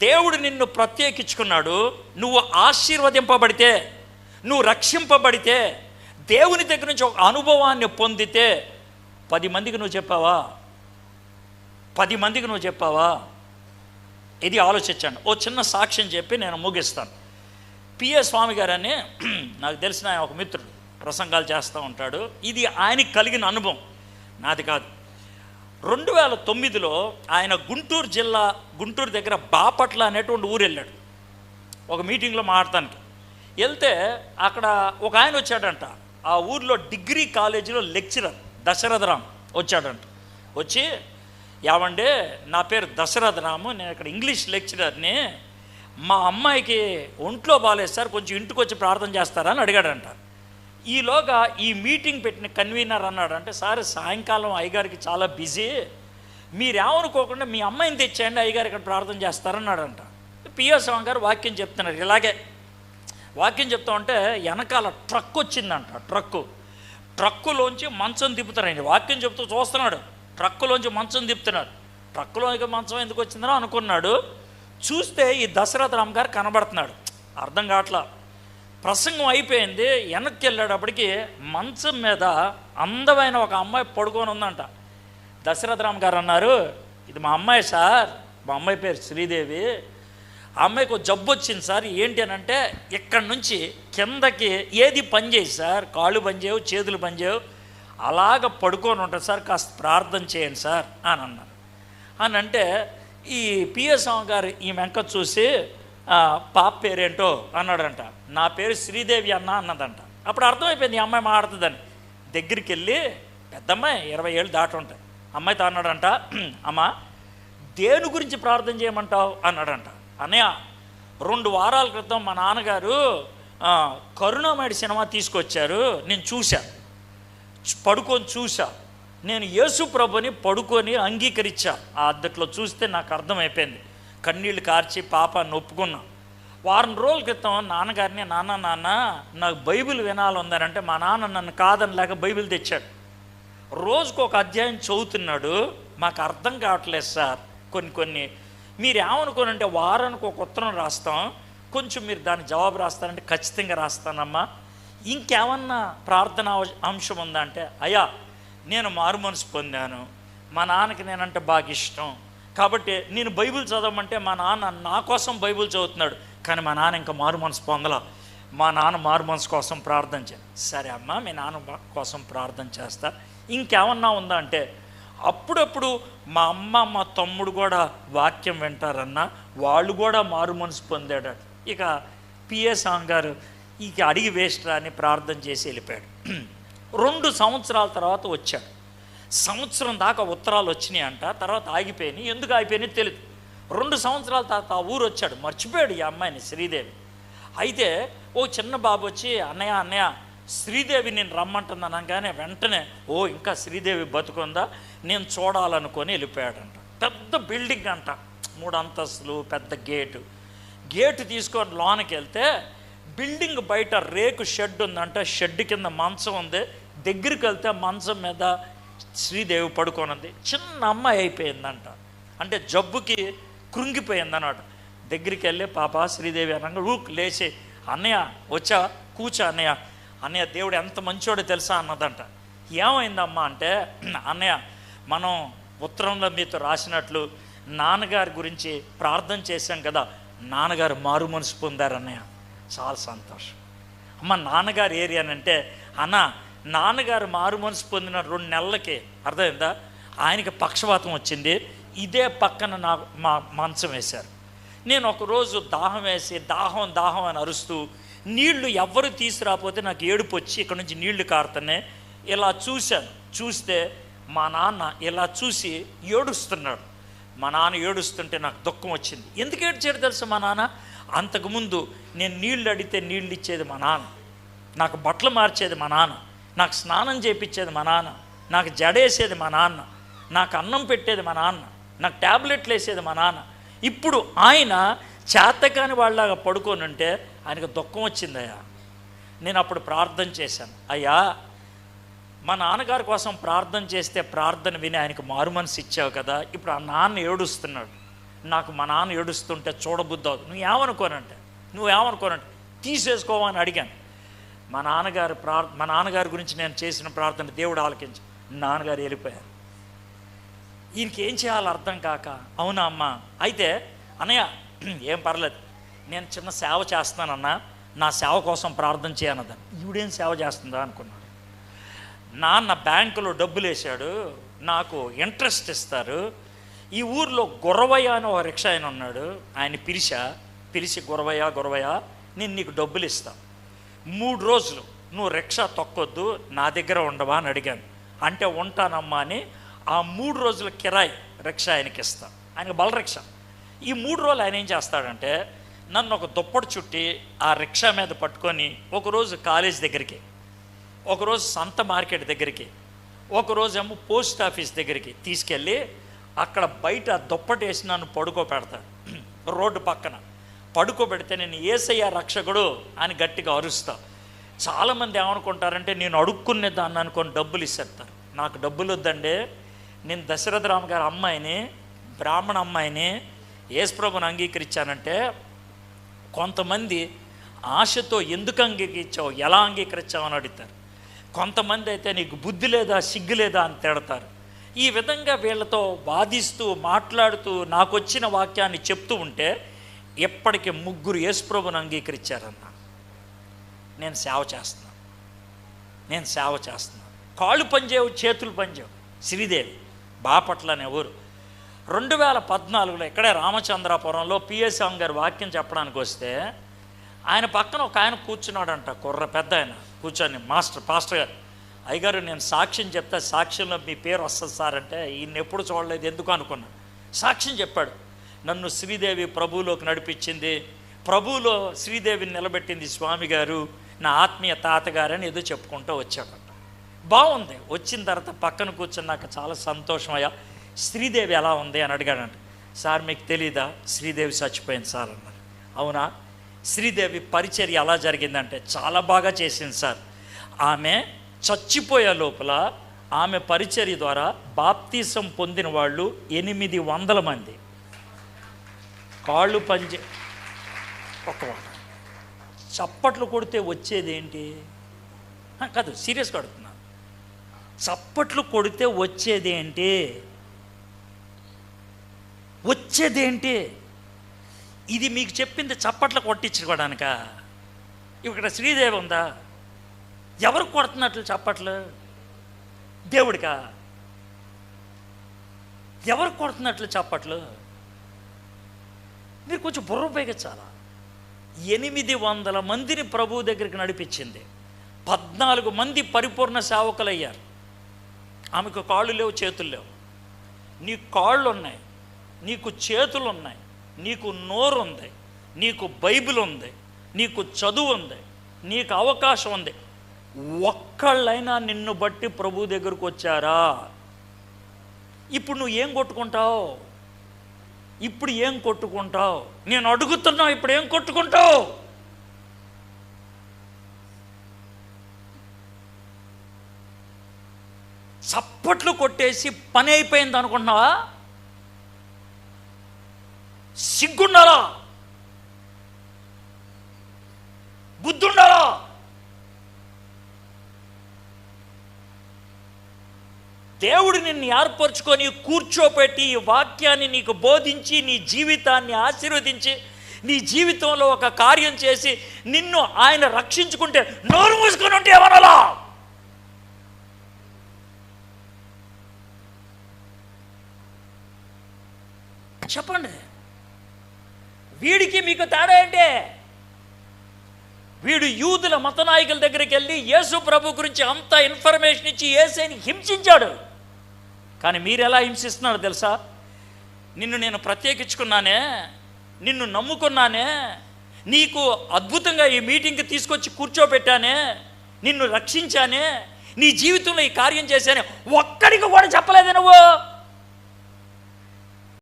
దేవుడు నిన్ను ప్రత్యేకించుకున్నాడు. నువ్వు ఆశీర్వదింపబడితే నువ్వు రక్షింపబడితే దేవుని దగ్గర నుంచి ఒక అనుభవాన్ని పొందితే పది మందికి నువ్వు చెప్పావా? పది మందికి నువ్వు చెప్పావా? ఇది ఆలోచించాను ఓ చిన్న సాక్ష్యం చెప్పి నేను ముగిస్తాను. పిఎస్ స్వామి గారని నాకు తెలిసిన ఆయన ఒక మిత్రుడు ప్రసంగాలు చేస్తూ ఉంటాడు. ఇది ఆయనకి కలిగిన అనుభవం. నాది కాదు. రెండు వేల తొమ్మిదిలో ఆయన గుంటూరు జిల్లా గుంటూరు దగ్గర బాపట్ల అనేటువంటి ఊరు వెళ్ళాడు. ఒక మీటింగ్లో మాట్లాడటానికి. వెళ్తే అక్కడ ఒక ఆయన వచ్చాడంట. ఆ ఊర్లో డిగ్రీ కాలేజీలో లెక్చరర్ దశరథరామ్ వచ్చాడంట. వచ్చి యావండే నా పేరు దశరథరాము నేను ఇక్కడ ఇంగ్లీష్ లెక్చరర్ని మా అమ్మాయికి ఒంట్లో బాగాలేదు సార్ కొంచెం ఇంటికి వచ్చి ప్రార్థన చేస్తారా? అని అడిగాడంట. ఈలోగా ఈ మీటింగ్ పెట్టిన కన్వీనర్ అన్నాడు. అంటే సార్ సాయంకాలం అయ్యగారికి చాలా బిజీ. మీరేమనుకోకుండా మీ అమ్మాయిని తెచ్చేయండి అయ్యగారు ఇక్కడ ప్రార్థన చేస్తారన్నాడంట. పిఎస్ స్వామి గారు వాక్యం చెప్తున్నారు. ఇలాగే వాక్యం చెప్తా ఉంటే వెనకాల ట్రక్ వచ్చిందంట ట్రక్కు ట్రక్కులోంచి మంచం తిప్పుతారండి వాక్యం చెప్తూ చూస్తున్నాడు. ట్రక్కులోంచి మంచం తిప్పుతున్నాడు ట్రక్కులోకి మంచం ఎందుకు వచ్చిందో అనుకున్నాడు. చూస్తే ఈ దశరథ రామ్ గారు కనబడుతున్నాడు. అర్థం కావట్లా? ప్రసంగం అయిపోయింది వెనక్కి వెళ్ళేటప్పటికి మంచం మీద అందమైన ఒక అమ్మాయి పడుకొని ఉందంట. దశరథరామ్ గారు అన్నారు ఇది మా అమ్మాయి సార్ మా అమ్మాయి పేరు శ్రీదేవి. ఆ అమ్మాయికి ఒక జబ్బు వచ్చింది సార్ ఏంటి అని అంటే ఇక్కడి నుంచి కిందకి ఏది పనిచేయి సార్ కాళ్ళు పనిచేయవు చేతులు పని చేయవు అలాగ పడుకొని ఉంటుంది సార్ కాస్త ప్రార్థన చేయండి సార్ అని అన్నారు. అని అంటే ఈ పిఎస్ గారు ఈ వెంక చూసి పాప పేరేంటో అన్నాడంట. నా పేరు శ్రీదేవి అన్న అన్నదంట. అప్పుడు అర్థమైపోయింది ఈ అమ్మాయి మాట్లాడుతుందని. దగ్గరికి వెళ్ళి పెద్దమ్మాయి ఇరవై ఏళ్ళు దాటి ఉంటాయి అమ్మాయితో అన్నాడంట అమ్మా దేని గురించి ప్రార్థన చేయమంటావు? అన్నాడంట. అన్నయ్య రెండు వారాల క్రితం మా నాన్నగారు ఆ, కరుణామయుడి సినిమా తీసుకొచ్చారు. నేను చూశాను పడుకొని చూశా. నేను యేసు ప్రభుని పడుకొని అంగీకరించా. ఆ అద్దట్లో చూస్తే నాకు అర్థమైపోయింది. కన్నీళ్ళు కార్చి పాపాన్ని ఒప్పుకున్నా వారం రోజుల క్రితం నాన్నగారిని నాన్న నాన్న నాకు బైబిల్ వినాలందరంటే మా నాన్న నన్ను కాదని లేక బైబిల్ తెచ్చాడు. రోజుకు ఒక అధ్యాయం చదువుతున్నాడు. మాకు అర్థం కావట్లేదు సార్. కొన్ని కొన్ని. మీరు ఏమనుకోనంటే వారానికి ఒక ఉత్తరం రాస్తాం. కొంచెం మీరు దాని జవాబు రాస్తారంటే ఖచ్చితంగా రాస్తానమ్మా. ఇంకేమన్నా ప్రార్థన అంశం ఉందా అంటే అయ్యా నేను మారు మనసు పొందాను. మా నాన్నకి నేనంటే బాగా ఇష్టం. కాబట్టి నేను బైబిల్ చదవమంటే మా నాన్న నా కోసం బైబిల్ చదువుతున్నాడు. కానీ మా నాన్న ఇంకా మారు మనసు పొందల. మా నాన్న మారు మనసు కోసం ప్రార్థన చే సరే అమ్మా మీ నాన్న కోసం ప్రార్థన చేస్తా. ఇంకేమన్నా ఉందా అంటే అప్పుడప్పుడు మా అమ్మ మా తమ్ముడు కూడా వాక్యం వింటారన్న వాళ్ళు కూడా మారు మనసు పొందాడట. ఇక పిఎస్ గారు ఇక అడిగి వేస్ట్ అని ప్రార్థన చేసి వెళ్ళిపోయాడు. రెండు సంవత్సరాల తర్వాత వచ్చాడు. సంవత్సరం దాకా ఉత్తరాలు వచ్చినాయి అంట తర్వాత ఆగిపోయినాయి. ఎందుకు ఆగిపోయినాయి తెలియదు రెండు సంవత్సరాల తర్వాత ఆ ఊరు వచ్చాడు. మర్చిపోయాడు ఈ అమ్మాయిని శ్రీదేవి. అయితే ఓ చిన్న బాబు వచ్చి అన్నయ్య అన్నయ్య శ్రీదేవి నేను రమ్మంటుంది అనగానే వెంటనే ఓ ఇంకా శ్రీదేవి బతుకుందా? నేను చూడాలనుకొని వెళ్ళిపోయాడంట. పెద్ద బిల్డింగ్ అంట. మూడు అంతస్తులు పెద్ద గేటు. గేటు తీసుకొని లోనకి వెళ్తే బిల్డింగ్ బయట రేకు షెడ్ ఉందంట. షెడ్ కింద మంచం ఉంది. దగ్గరికి వెళ్తే మంచం మీద శ్రీదేవి పడుకోనుంది చిన్న అమ్మాయి అయిపోయిందంట. అంటే జబ్బుకి కృంగిపోయిందన్నమాట దగ్గరికి వెళ్ళి పాప శ్రీదేవి అనగా ఊక్ లేచి అన్నయ్య వచ్చా? కూర్చో అన్నయ్య? అన్నయ్య దేవుడు ఎంత మంచోడో తెలుసా? అన్నదంట. ఏమైందమ్మా? అంటే అన్నయ్య మనం ఉత్తరంలో మీతో రాసినట్లు నాన్నగారి గురించి ప్రార్థన చేశాం కదా నాన్నగారు మారు మనసు పొందారు అన్నయ్య. చాలా సంతోషం. అమ్మ నాన్నగారు ఏరియానంటే అన్న నాన్నగారు మారు మనసు పొందిన రెండు నెలలకి అర్థమైందా? ఆయనకి పక్షవాతం వచ్చింది. ఇదే పక్కన నా మా మంచం వేశారు. నేను ఒకరోజు దాహం వేసి దాహం దాహం అని అరుస్తూ నీళ్ళు ఎవ్వరు తీసుకురాకపోతే నాకు ఏడుపు వచ్చి ఇక్కడ నుంచి నీళ్ళు కారుతున్నాయి ఇలా చూశాను. చూస్తే మా నాన్న ఇలా చూసి ఏడుస్తున్నాడు. మా నాన్న ఏడుస్తుంటే నాకు దుఃఖం వచ్చింది. ఎందుకు ఏడ్చాడు తెలుసు మా నాన్న? అంతకుముందు నేను నీళ్ళు అడిగితే నీళ్ళు ఇచ్చేది మా నాన్న. నాకు బట్టలు మార్చేది మా నాన్న. నాకు స్నానం చేపించేది మా నాన్న నాకు జడేసేది మా నాన్న నాకు అన్నం పెట్టేది మా నాన్న నాకు ట్యాబ్లెట్లు వేసేది మా నాన్న. ఇప్పుడు ఆయన చేతకాని వాళ్ళలాగా పడుకొని ఉంటే ఆయనకు దుఃఖం వచ్చిందయ్యా. నేను అప్పుడు ప్రార్థన చేశాను. అయ్యా మా నాన్నగారి కోసం ప్రార్థన చేస్తే ప్రార్థన విని ఆయనకు మారు మనసు ఇచ్చావు కదా ఇప్పుడు ఆ నాన్న ఏడుస్తున్నాడు. నాకు మా నాన్న ఏడుస్తుంటే చూడబుద్ధి అవుతుంది నువ్వు ఏమనుకోనంటే నువ్వు ఏమనుకోనంటే తీసేసుకోమని అడిగాను. మా నాన్నగారు ప్రార్ మా నాన్నగారి గురించి నేను చేసిన ప్రార్థన దేవుడు ఆలకించి. నాన్నగారు వెళ్ళిపోయారు ఈయనకి ఏం చేయాలో అర్థం కాక అవునా అమ్మ? అయితే అన్నయ్య ఏం పర్లేదు. నేను చిన్న సేవ చేస్తానన్నా నా సేవ కోసం ప్రార్థన చేయనదని. ఈవిడేం సేవ చేస్తుందా అనుకున్నాడు. నాన్న బ్యాంకులో డబ్బులు వేశాడు నాకు ఇంట్రెస్ట్ ఇస్తారు. ఈ ఊర్లో గొరవయ్య అని ఒక రిక్షా ఆయన ఉన్నాడు. ఆయన పిలిచా పిలిచి గొరవయ్య గొరవయ్య నేను నీకు డబ్బులు ఇస్తాను మూడు రోజులు. నువ్వు రిక్షా తొక్కొద్దు నా దగ్గర ఉండవా? అని అడిగాను. అంటే ఉంటానమ్మా అని ఆ మూడు రోజుల కిరాయి రిక్షా ఆయనకి ఇస్తా. ఆయనకి బల రిక్షా. ఈ మూడు రోజులు ఆయన ఏం చేస్తాడంటే నన్ను ఒక దుప్పటి చుట్టి ఆ రిక్షా మీద పట్టుకొని ఒకరోజు కాలేజ్ దగ్గరికి ఒకరోజు సంత మార్కెట్ దగ్గరికి ఒకరోజు ఏమో పోస్ట్ ఆఫీస్ దగ్గరికి తీసుకెళ్ళి అక్కడ బయట దుప్పటి వేసి నన్ను పడుకోబెడతాడు. రోడ్డు పక్కన. పడుకోబెడితే నేను ఏసయ్య రక్షకుడు అని గట్టిగా అరుస్తా. చాలామంది ఏమనుకుంటారంటే నేను అడుక్కునే దాన్ని అనుకొని డబ్బులు ఇస్తారు నాకు డబ్బులు వద్దండి. నేను దశరథ రామ గారి అమ్మాయిని బ్రాహ్మణ అమ్మాయిని యేసుప్రభుని అంగీకరించానంటే కొంతమంది ఆశతో ఎందుకు అంగీకరించావు? ఎలా అంగీకరించావు? అని అడుగుతారు. కొంతమంది అయితే నీకు బుద్ధి లేదా సిగ్గు లేదా? అని తిడతారు. ఈ విధంగా వీళ్ళతో వాదిస్తూ మాట్లాడుతూ నాకు వచ్చిన వాక్యాన్ని చెప్తూ ఉంటే ఎప్పటికీ ముగ్గురు యేసుప్రభుని అంగీకరించారన్న. నేను సేవ చేస్తున్నాను నేను సేవ చేస్తున్నాను కాళ్ళు పనిచేయవు చేతులు పనిచేయవు శ్రీదేవి బాపట్ల అనే ఊరు. రెండు వేల పద్నాలుగులో ఇక్కడే రామచంద్రాపురంలో పిఎస్ స్వామి గారి వాక్యం చెప్పడానికి వస్తే ఆయన పక్కన ఒక ఆయన కూర్చున్నాడంట కుర్ర పెద్ద ఆయన కూర్చొని మాస్టర్ పాస్టర్ గారు. అయ్యగారు నేను సాక్ష్యం చెప్తే సాక్ష్యంలో మీ పేరు వస్తుంది సార్ అంటే ఈయన ఎప్పుడు చూడలేదు ఎందుకు అనుకున్నా. సాక్ష్యం చెప్పాడు. నన్ను శ్రీదేవి ప్రభువులోకి నడిపించింది. ప్రభువులో శ్రీదేవిని నిలబెట్టింది స్వామి గారు నా ఆత్మీయ తాతగారని ఏదో చెప్పుకుంటూ వచ్చాడట బాగుంది. వచ్చిన తర్వాత పక్కన కూర్చుని నాకు చాలా సంతోషమయ్యా శ్రీదేవి ఎలా ఉంది అని అడిగాడంట. సార్ మీకు తెలీదా? శ్రీదేవి చచ్చిపోయింది సార్ అన్నారు. అవునా? శ్రీదేవి పరిచర్య ఎలా జరిగిందంటే చాలా బాగా చేసింది సార్. ఆమె చచ్చిపోయే లోపల ఆమె పరిచర్య ద్వారా బాప్తీసం పొందిన వాళ్ళు ఎనిమిది వందల మంది. కాళ్ళు పంచే ఒక్క మాట. చప్పట్లు కొడితే వచ్చేది ఏంటి కాదు సీరియస్గా అడుగుతున్నాను చప్పట్లు కొడితే వచ్చేది ఏంటి వచ్చేదేంటి? ఇది మీకు చెప్పింది చప్పట్లు కొట్టించుకోవడానిక ఇక్కడ శ్రీదేవి ఉందా? ఎవరు కొడుతున్నట్లు చప్పట్లు? దేవుడికా? ఎవరు కొడుతున్నట్లు చప్పట్లు? మీరు కొంచెం బుర్ర ఉపయోగించాలా ఎనిమిది వందల మందిని ప్రభు దగ్గరికి నడిపించింది. పద్నాలుగు మంది పరిపూర్ణ సేవకులు అయ్యారు ఆమెకు కాళ్ళు లేవు చేతులు లేవు. నీ కాళ్ళు ఉన్నాయి నీకు చేతులు ఉన్నాయి నీకు నోరు ఉంది నీకు బైబిల్ ఉంది నీకు చదువు ఉంది నీకు అవకాశం ఉంది ఒక్కళ్ళైనా నిన్ను బట్టి ప్రభు దగ్గరకు వచ్చారా ఇప్పుడు నువ్వు ఏం కొట్టుకుంటావు? ఇప్పుడు ఏం కొట్టుకుంటావు? నేను అడుగుతున్నావు ఇప్పుడు ఏం కొట్టుకుంటావు? చప్పట్లు కొట్టేసి పని అయిపోయింది అనుకుంటున్నావా? సిగ్గుండాలా? బుద్ధుండాలా? దేవుడు నిన్ను ఏర్పరచుకొని కూర్చోపెట్టి ఈ వాక్యాన్ని నీకు బోధించి నీ జీవితాన్ని ఆశీర్వదించి నీ జీవితంలో ఒక కార్యం చేసి నిన్ను ఆయన రక్షించుకుంటే నోరు మూసుకొని ఉంటే ఏమనాలా? చెప్పండి. వీడికి మీకు తేడా ఏంటి? వీడు యూదుల మత నాయకుల దగ్గరికి వెళ్ళి యేసు ప్రభు గురించి అంత ఇన్ఫర్మేషన్ ఇచ్చి ఏసైని హింసించాడు. కానీ మీరు ఎలా హింసిస్తున్నారో తెలుసా? నిన్ను నేను ప్రత్యేకించుకున్నానే నిన్ను నమ్ముకున్నానే నీకు అద్భుతంగా ఈ మీటింగ్కి తీసుకొచ్చి కూర్చోబెట్టానే నిన్ను రక్షించానే నీ జీవితంలో ఈ కార్యం చేశానే ఒక్కడికి కూడా చెప్పలేదే నువ్వు.